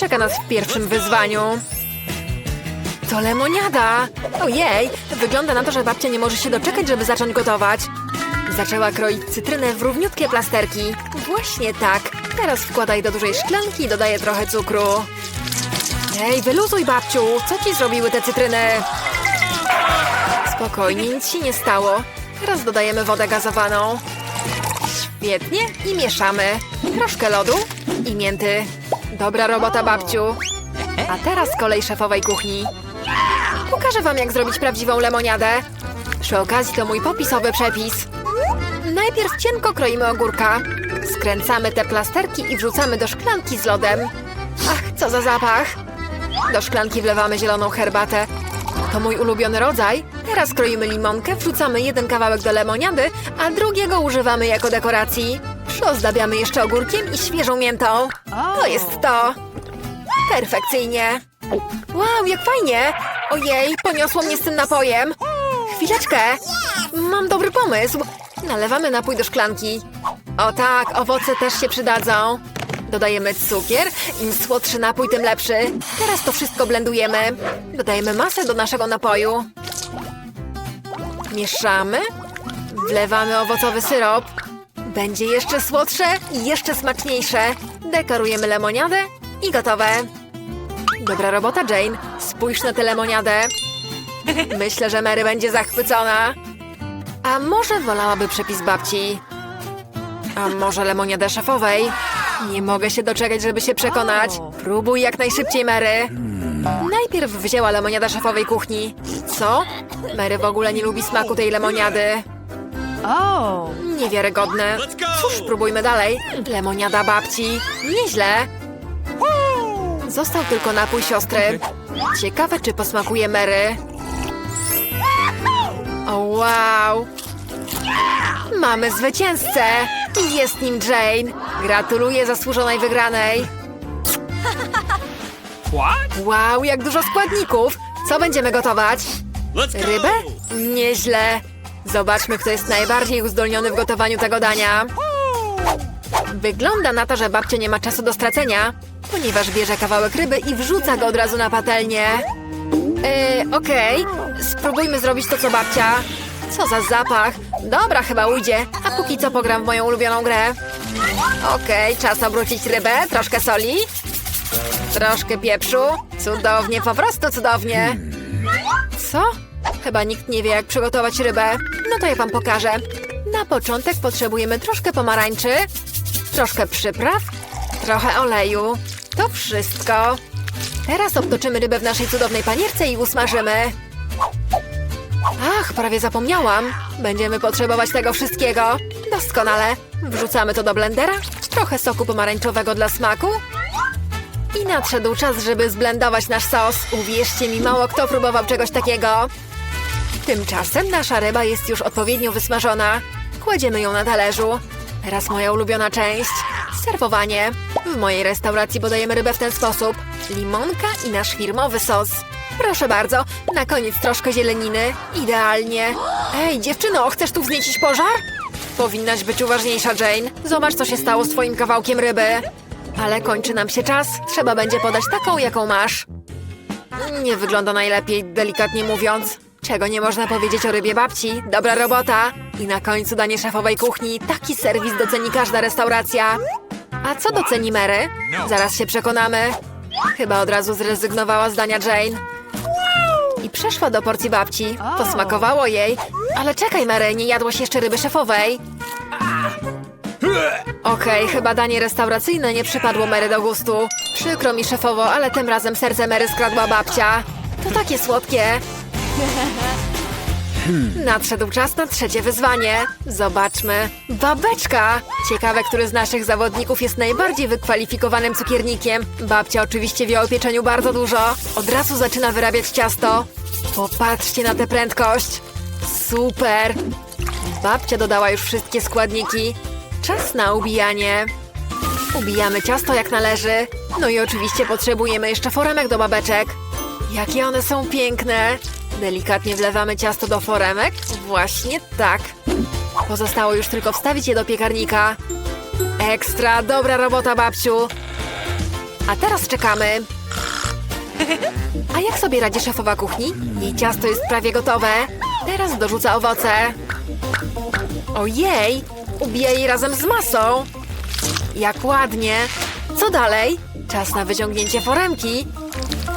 czeka nas w pierwszym wyzwaniu? To lemoniada! Ojej, wygląda na to, że babcia nie może się doczekać, żeby zacząć gotować. Zaczęła kroić cytrynę w równiutkie plasterki. Właśnie tak. Teraz wkładaj do dużej szklanki i dodaję trochę cukru. Ej, wyluzuj babciu! Co ci zrobiły te cytryny? Spokojnie, nic się nie stało. Teraz dodajemy wodę gazowaną. Świetnie i mieszamy. Troszkę lodu i mięty. Dobra robota, babciu. A teraz kolej szefowej kuchni. Pokażę wam, jak zrobić prawdziwą lemoniadę. Przy okazji to mój popisowy przepis. Najpierw cienko kroimy ogórka. Skręcamy te plasterki i wrzucamy do szklanki z lodem. Ach, co za zapach! Do szklanki wlewamy zieloną herbatę. To mój ulubiony rodzaj. Teraz kroimy limonkę, wrzucamy jeden kawałek do lemoniady, a drugiego używamy jako dekoracji. Przyozdabiamy jeszcze ogórkiem i świeżą miętą. To jest to. Perfekcyjnie. Wow, jak fajnie! Ojej, poniosło mnie z tym napojem. Chwileczkę. Mam dobry pomysł. Nalewamy napój do szklanki. O tak, owoce też się przydadzą. Dodajemy cukier. Im słodszy napój, tym lepszy. Teraz to wszystko blendujemy. Dodajemy masę do naszego napoju. Mieszamy. Wlewamy owocowy syrop. Będzie jeszcze słodsze i jeszcze smaczniejsze. Dekorujemy lemoniadę i gotowe. Dobra robota, Jane. Spójrz na tę lemoniadę. Myślę, że Mary będzie zachwycona. A może wolałaby przepis babci? A może lemoniadę szefowej? Nie mogę się doczekać, żeby się przekonać. Próbuj jak najszybciej, Mary. Najpierw wzięła lemoniada szefowej kuchni. Co? Mary w ogóle nie lubi smaku tej lemoniady. Oh. Niewiarygodne. Cóż, spróbujmy dalej. Lemoniada babci. Nieźle. Został tylko napój siostry. Ciekawe, czy posmakuje Mary. O, wow. Mamy zwycięzcę. I jest nim Jane. Gratuluję zasłużonej wygranej. Wow, jak dużo składników. Co będziemy gotować? Rybę? Nieźle. Zobaczmy, kto jest najbardziej uzdolniony w gotowaniu tego dania. Wygląda na to, że babcia nie ma czasu do stracenia, ponieważ bierze kawałek ryby i wrzuca go od razu na patelnię. Yy, okej. Spróbujmy zrobić to, co babcia. Co za zapach. Dobra, chyba ujdzie. A póki co pogram w moją ulubioną grę. Okej, czas obrócić rybę. Troszkę soli. Troszkę pieprzu. Cudownie, po prostu cudownie. Co? Chyba nikt nie wie, jak przygotować rybę. No to ja wam pokażę. Na początek potrzebujemy troszkę pomarańczy, troszkę przypraw, trochę oleju. To wszystko. Teraz obtoczymy rybę w naszej cudownej panierce i usmażymy. Ach, prawie zapomniałam. Będziemy potrzebować tego wszystkiego. Doskonale. Wrzucamy to do blendera. Trochę soku pomarańczowego dla smaku. I nadszedł czas, żeby zblendować nasz sos. Uwierzcie mi, mało kto próbował czegoś takiego. Tymczasem nasza ryba jest już odpowiednio wysmażona. Kładziemy ją na talerzu. Teraz moja ulubiona część. Serwowanie. W mojej restauracji podajemy rybę w ten sposób. Limonka i nasz firmowy sos. Proszę bardzo, na koniec troszkę zieleniny. Idealnie. Ej, dziewczyno, chcesz tu wzniecić pożar? Powinnaś być uważniejsza, Jane. Zobacz, co się stało z twoim kawałkiem ryby. Ale kończy nam się czas. Trzeba będzie podać taką, jaką masz. Nie wygląda najlepiej, delikatnie mówiąc. Czego nie można powiedzieć o rybie babci? Dobra robota! I na końcu danie szefowej kuchni. Taki serwis doceni każda restauracja. A co doceni Mary? Zaraz się przekonamy. Chyba od razu zrezygnowała z dania Jane. I przeszła do porcji babci. Posmakowało jej. Ale czekaj, Mary, nie jadłaś jeszcze ryby szefowej. Okej, chyba danie restauracyjne nie przypadło Mary do gustu. Przykro mi szefowo, ale tym razem serce Mary skradła babcia. To takie słodkie. Nadszedł czas na trzecie wyzwanie. Zobaczmy. Babeczka! Ciekawe, który z naszych zawodników jest najbardziej wykwalifikowanym cukiernikiem. Babcia oczywiście wie o pieczeniu bardzo dużo. Od razu zaczyna wyrabiać ciasto. Popatrzcie na tę prędkość. Super! Babcia dodała już wszystkie składniki. Czas na ubijanie. Ubijamy ciasto jak należy. No i oczywiście potrzebujemy jeszcze foremek do babeczek. Jakie one są piękne! Delikatnie wlewamy ciasto do foremek. Właśnie tak. Pozostało już tylko wstawić je do piekarnika. Ekstra, dobra robota, babciu. A teraz czekamy. A jak sobie radzi szefowa kuchni? Jej ciasto jest prawie gotowe. Teraz dorzuca owoce. Ojej! Ubija jej razem z masą. Jak ładnie. Co dalej? Czas na wyciągnięcie foremki.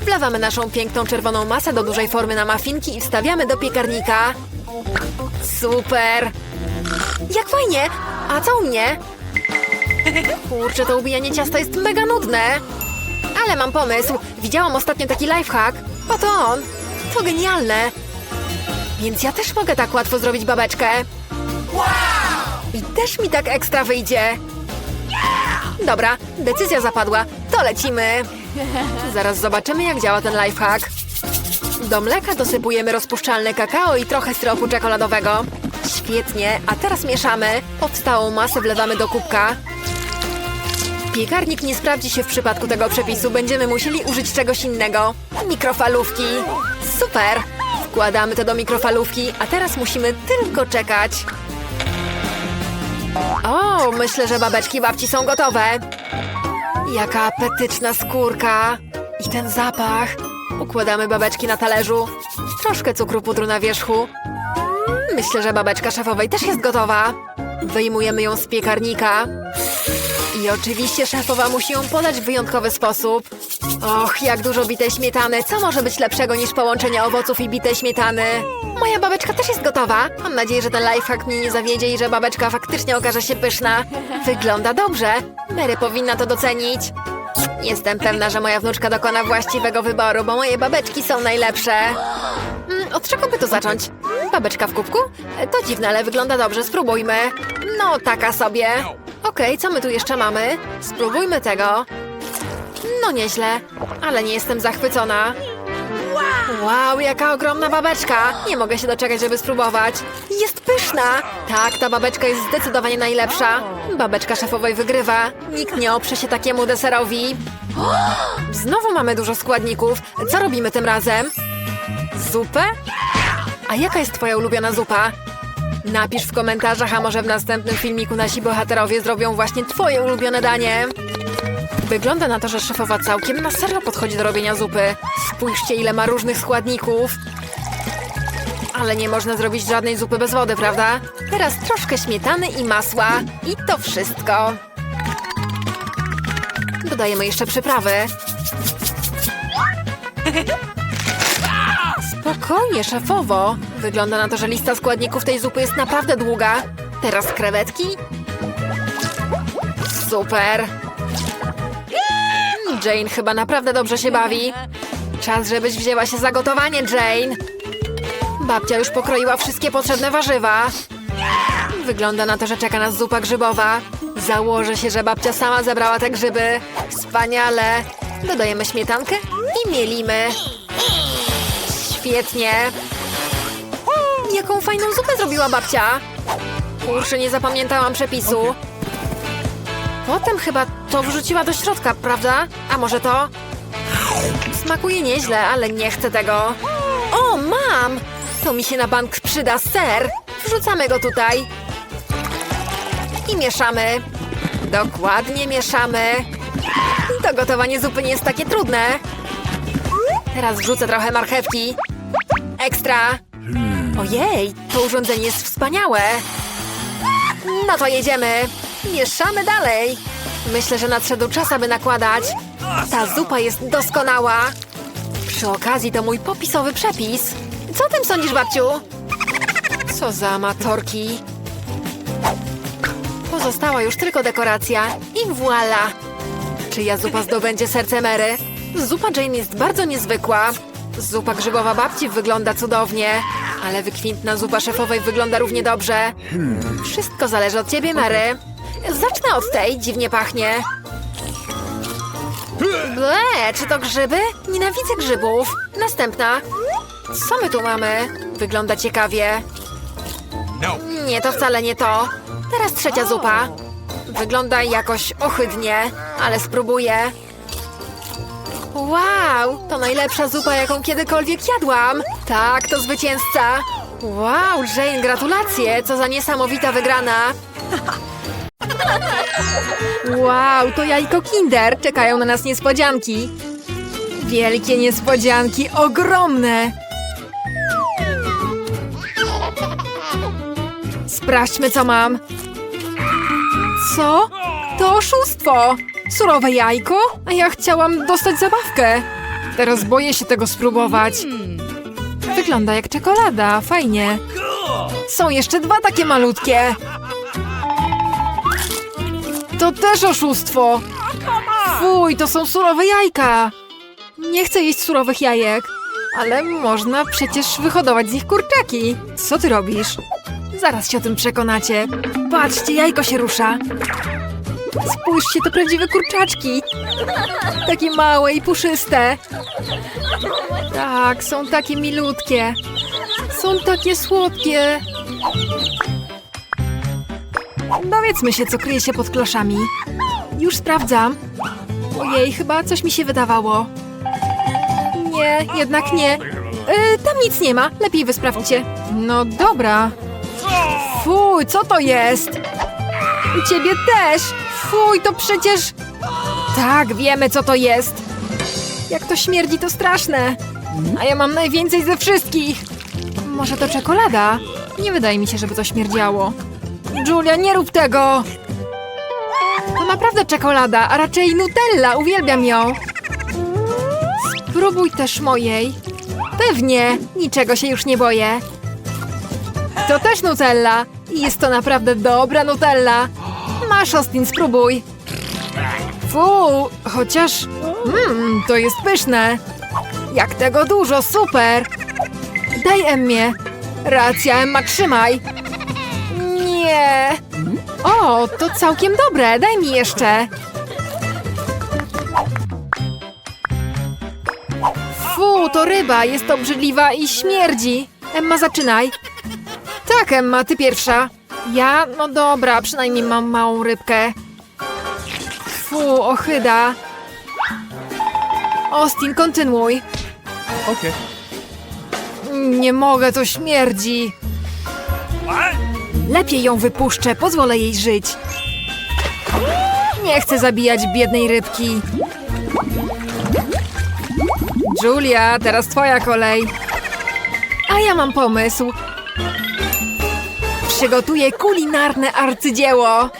Wlewamy naszą piękną czerwoną masę do dużej formy na mafinki i wstawiamy do piekarnika. Super! Jak fajnie! A co u mnie? Kurczę, to ubijanie ciasta jest mega nudne. Ale mam pomysł. Widziałam ostatnio taki lifehack. Oto on. To genialne. Więc ja też mogę tak łatwo zrobić babeczkę. I też mi tak ekstra wyjdzie. Dobra, decyzja zapadła. To lecimy. Zaraz zobaczymy, jak działa ten lifehack. Do mleka dosypujemy rozpuszczalne kakao i trochę syropu czekoladowego. Świetnie, a teraz mieszamy. Powstałą masę wlewamy do kubka. Piekarnik nie sprawdzi się w przypadku tego przepisu. Będziemy musieli użyć czegoś innego. Mikrofalówki. Super! Wkładamy to do mikrofalówki, a teraz musimy tylko czekać. O, myślę, że babeczki babci są gotowe. Jaka apetyczna skórka. I ten zapach. Układamy babeczki na talerzu. Troszkę cukru pudru na wierzchu. Myślę, że babeczka szefowej też jest gotowa. Wyjmujemy ją z piekarnika. I oczywiście szefowa musi ją podać w wyjątkowy sposób. Och, jak dużo bitej śmietany. Co może być lepszego niż połączenie owoców i bitej śmietany? Moja babeczka też jest gotowa. Mam nadzieję, że ten lifehack mnie nie zawiedzie i że babeczka faktycznie okaże się pyszna. Wygląda dobrze. Mary powinna to docenić. Jestem pewna, że moja wnuczka dokona właściwego wyboru, bo moje babeczki są najlepsze. Mm, Od czego by to zacząć? Babeczka w kubku? To dziwne, ale wygląda dobrze. Spróbujmy. No, taka sobie. Okej, co my tu jeszcze mamy? Spróbujmy tego. No nieźle, ale nie jestem zachwycona. Wow, jaka ogromna babeczka! Nie mogę się doczekać, żeby spróbować. Jest pyszna! Tak, ta babeczka jest zdecydowanie najlepsza. Babeczka szefowej wygrywa. Nikt nie oprze się takiemu deserowi. Znowu mamy dużo składników. Co robimy tym razem? Zupę? A jaka jest twoja ulubiona zupa? Napisz w komentarzach, a może w następnym filmiku nasi bohaterowie zrobią właśnie twoje ulubione danie. Wygląda na to, że szefowa całkiem na serio podchodzi do robienia zupy. Spójrzcie, ile ma różnych składników. Ale nie można zrobić żadnej zupy bez wody, prawda? Teraz troszkę śmietany i masła. I to wszystko. Dodajemy jeszcze przyprawy. Spokojnie, szefowo. Wygląda na to, że lista składników tej zupy jest naprawdę długa. Teraz krewetki. Super. Jane chyba naprawdę dobrze się bawi. Czas, żebyś wzięła się za gotowanie, Jane. Babcia już pokroiła wszystkie potrzebne warzywa. Wygląda na to, że czeka nas zupa grzybowa. Założę się, że babcia sama zebrała te grzyby. Wspaniale. Dodajemy śmietankę i mielimy. Świetnie. Jaką fajną zupę zrobiła babcia. Kurczę, nie zapamiętałam przepisu. Potem chyba to wrzuciła do środka, prawda? A może to? Smakuje nieźle, ale nie chcę tego. O, mam! To mi się na bank przyda ser. Wrzucamy go tutaj. I mieszamy. Dokładnie mieszamy. To gotowanie zupy nie jest takie trudne. Teraz wrzucę trochę marchewki. Ekstra. Ojej, to urządzenie jest wspaniałe. No to jedziemy. Mieszamy dalej. Myślę, że nadszedł czas, aby nakładać. Ta zupa jest doskonała. Przy okazji to mój popisowy przepis. Co o tym sądzisz, babciu? Co za amatorki. Pozostała już tylko dekoracja i voila. Czyja zupa zdobędzie serce Mary? Zupa Jane jest bardzo niezwykła. Zupa grzybowa babci wygląda cudownie, ale wykwintna zupa szefowej wygląda równie dobrze. Wszystko zależy od ciebie, Mary. Zacznę od tej, dziwnie pachnie. Ble, czy to grzyby? Nienawidzę grzybów. Następna. Co my tu mamy? Wygląda ciekawie. Nie, to wcale nie to. Teraz trzecia zupa. Wygląda jakoś ohydnie, ale spróbuję. Wow, to najlepsza zupa, jaką kiedykolwiek jadłam. Tak, to zwycięzca. Wow, Jane, gratulacje. Co za niesamowita wygrana. Wow, to jajko Kinder. Czekają na nas niespodzianki. Wielkie niespodzianki, ogromne. Sprawdźmy, co mam. Co? To oszustwo! Surowe jajko? A ja chciałam dostać zabawkę. Teraz boję się tego spróbować. Wygląda jak czekolada, fajnie. Są jeszcze dwa takie malutkie. To też oszustwo. Fuj, to są surowe jajka. Nie chcę jeść surowych jajek. Ale można przecież wyhodować z nich kurczaki. Co ty robisz? Zaraz się o tym przekonacie. Patrzcie, jajko się rusza. Spójrzcie, to prawdziwe kurczaczki. Takie małe i puszyste. Tak, są takie milutkie. Są takie słodkie. Dowiedzmy się, co kryje się pod kloszami. Już sprawdzam. Ojej, chyba coś mi się wydawało. Nie, jednak nie. Y, tam nic nie ma. Lepiej wy sprawdźcie. No dobra. Fuj, co to jest? U ciebie też. Fuj, to przecież... Tak, wiemy, co to jest. Jak to śmierdzi, to straszne. A ja mam najwięcej ze wszystkich. Może to czekolada? Nie wydaje mi się, żeby to śmierdziało. Julia, nie rób tego! To naprawdę czekolada, a raczej Nutella. Uwielbiam ją. Spróbuj też mojej. Pewnie, niczego się już nie boję. To też Nutella. Jest to naprawdę dobra Nutella. Masz, Austin, spróbuj. Fu, chociaż... Mmm, to jest pyszne. Jak tego dużo, super. Daj Emmie. Racja, Emma, trzymaj. Nie. O, to całkiem dobre. Daj mi jeszcze. Fu, to ryba. Jest obrzydliwa i śmierdzi. Emma, zaczynaj. Tak, Emma, ty pierwsza. Ja? No dobra, przynajmniej mam małą rybkę. Fu, ochyda. Austin, kontynuuj. Okay. Nie mogę, to śmierdzi. Lepiej ją wypuszczę, pozwolę jej żyć. Nie chcę zabijać biednej rybki. Julia, teraz twoja kolej. A ja mam pomysł. Przygotuję kulinarne arcydzieło.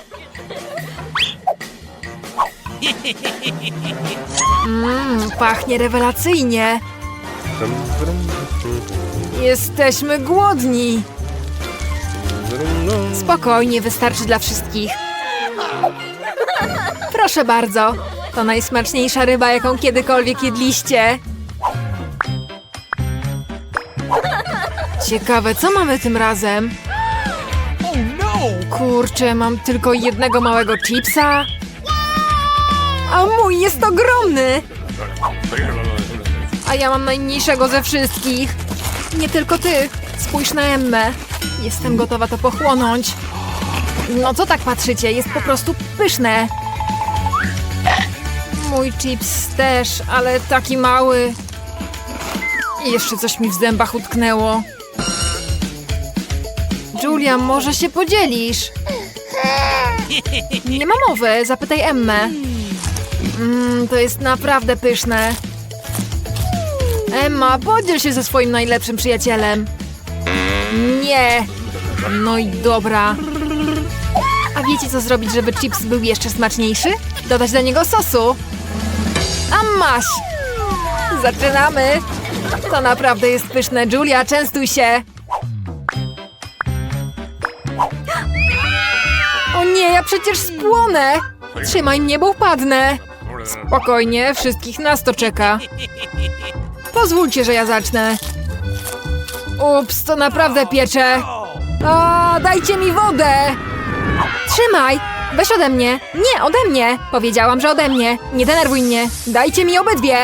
Mmm, pachnie rewelacyjnie. Jesteśmy głodni. Spokojnie, wystarczy dla wszystkich. Proszę bardzo. To najsmaczniejsza ryba, jaką kiedykolwiek jedliście. Ciekawe, co mamy tym razem? Kurczę, mam tylko jednego małego chipsa. A mój jest ogromny! A ja mam najmniejszego ze wszystkich. Nie tylko ty. Spójrz na Emmę. Jestem gotowa to pochłonąć. No co tak patrzycie? Jest po prostu pyszne. Mój chips też, ale taki mały. I jeszcze coś mi w zębach utknęło. Julia, może się podzielisz? Nie ma mowy, zapytaj Emmę. Mmm, to jest naprawdę pyszne. Emma, podziel się ze swoim najlepszym przyjacielem. Nie. No i dobra. A wiecie co zrobić, żeby chips był jeszcze smaczniejszy? Dodać do niego sosu. A masz. Zaczynamy. To naprawdę jest pyszne. Julia, częstuj się. O nie, ja przecież spłonę. Trzymaj mnie, bo upadnę. Spokojnie, wszystkich nas to czeka. Pozwólcie, że ja zacznę. Ups, to naprawdę piecze. A, dajcie mi wodę! Trzymaj! Weź ode mnie! Nie, ode mnie! Powiedziałam, że ode mnie! Nie denerwuj mnie! Dajcie mi obydwie!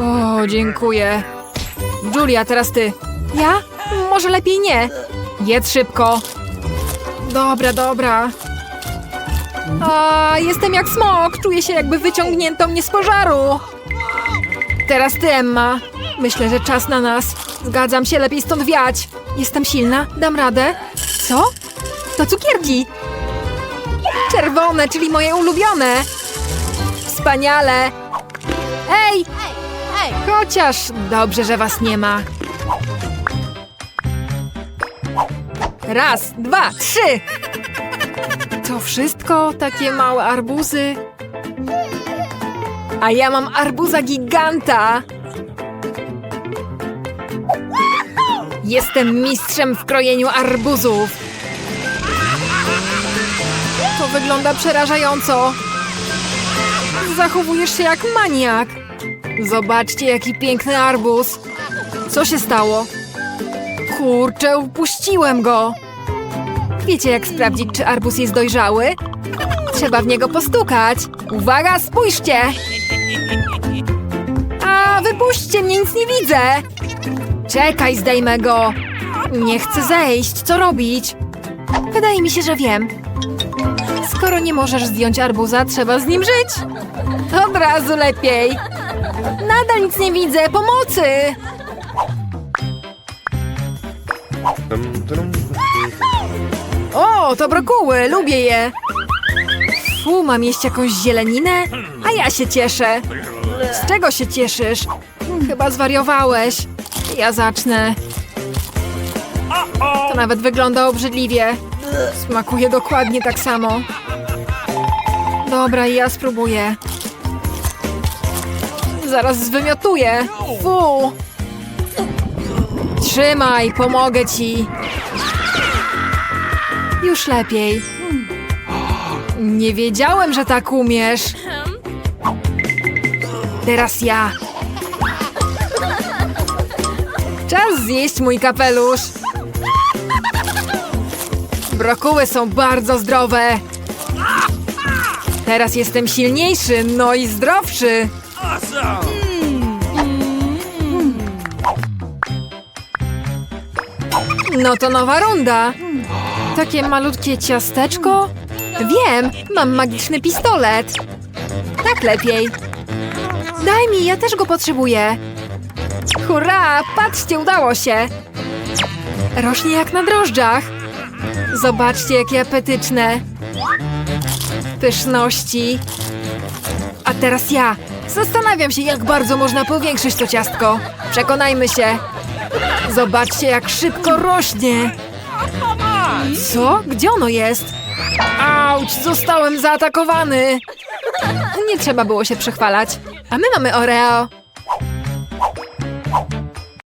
O, dziękuję. Julia, teraz ty. Ja? Może lepiej nie. Jedz szybko. Dobra, dobra. A, jestem jak smok. Czuję się jakby wyciągnięto mnie z pożaru. Teraz ty, Emma. Myślę, że czas na nas. Zgadzam się, lepiej stąd wiać. Jestem silna, dam radę. Co? To cukierki. Czerwone, czyli moje ulubione. Wspaniale. Ej, chociaż dobrze, że was nie ma. Raz, dwa, trzy. To wszystko? Takie małe arbuzy? A ja mam arbuza giganta. Jestem mistrzem w krojeniu arbuzów. To wygląda przerażająco. Zachowujesz się jak maniak. Zobaczcie, jaki piękny arbuz. Co się stało? Kurczę, upuściłem go. Wiecie, jak sprawdzić, czy arbuz jest dojrzały? Trzeba w niego postukać. Uwaga, spójrzcie! A, wypuśćcie mnie, nic nie widzę! Czekaj, zdejmę go! Nie chcę zejść, co robić? Wydaje mi się, że wiem. Skoro nie możesz zdjąć arbuza, trzeba z nim żyć. Od razu lepiej. Nadal nic nie widzę, pomocy! O, to brokuły, lubię je. Fu, mam jeść jakąś zieleninę? A ja się cieszę. Z czego się cieszysz? Chyba zwariowałeś. Ja zacznę. To nawet wygląda obrzydliwie. Smakuje dokładnie tak samo. Dobra, ja spróbuję. Zaraz zwymiotuję. Fu! Trzymaj, pomogę ci. Już lepiej. Nie wiedziałem, że tak umiesz. Teraz ja. Czas zjeść mój kapelusz. Brokuły są bardzo zdrowe. Teraz jestem silniejszy, no i zdrowszy. No to nowa runda. Takie malutkie ciasteczko? Wiem, mam magiczny pistolet. Tak lepiej. Daj mi, ja też go potrzebuję. Hurra, patrzcie, udało się. Rośnie jak na drożdżach. Zobaczcie, jakie apetyczne. Pyszności. A teraz ja. Zastanawiam się, jak bardzo można powiększyć to ciastko. Przekonajmy się. Zobaczcie, jak szybko rośnie. Co? Gdzie ono jest? Auć, zostałem zaatakowany. Nie trzeba było się przechwalać. A my mamy Oreo.